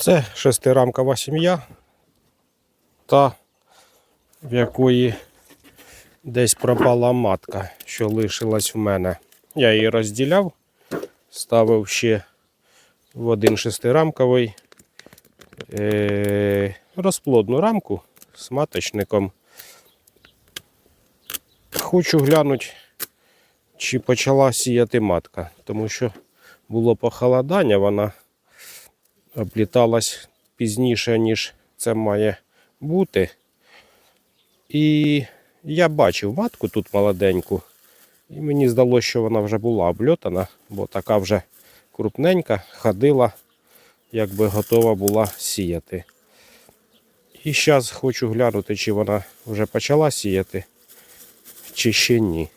Це шестирамкова сім'я, та в якої десь пропала матка, що лишилась в мене. Я її розділяв, ставив ще в один шестирамковий е- розплодну рамку з маточником. Хочу глянути, чи почала сіяти матка, тому що було похолодання, вона обліталась пізніше, ніж це має бути. І я бачив матку тут молоденьку, і мені здалося, що вона вже була обльотана, бо така вже крупненька, ходила, якби готова була сіяти. І зараз хочу глянути, чи вона вже почала сіяти, чи ще ні.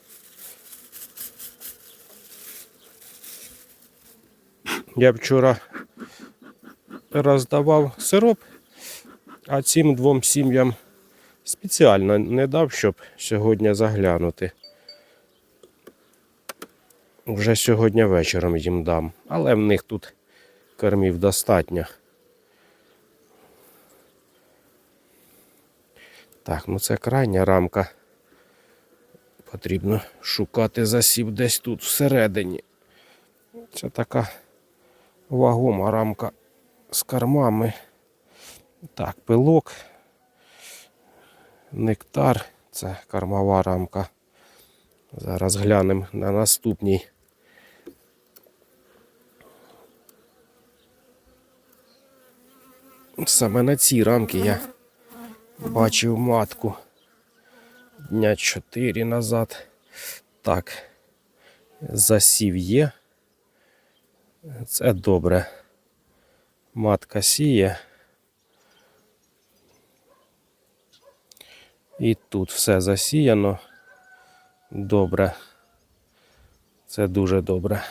Я вчора роздавав сироп, а цим двом сім'ям спеціально не дав, щоб сьогодні заглянути. Вже сьогодні вечором їм дам, але в них тут кормів достатньо. Так, ну це крайня рамка. Потрібно шукати засіб десь тут всередині. Це така вагома рамка з кормами. Так, пилок, нектар, це кормова рамка. Зараз глянемо на наступній. Саме на цій рамці я бачив матку дня 4 назад. Так, засів є. Це добре. Матка сіє. І тут все засіяно. Добре. Це дуже добре.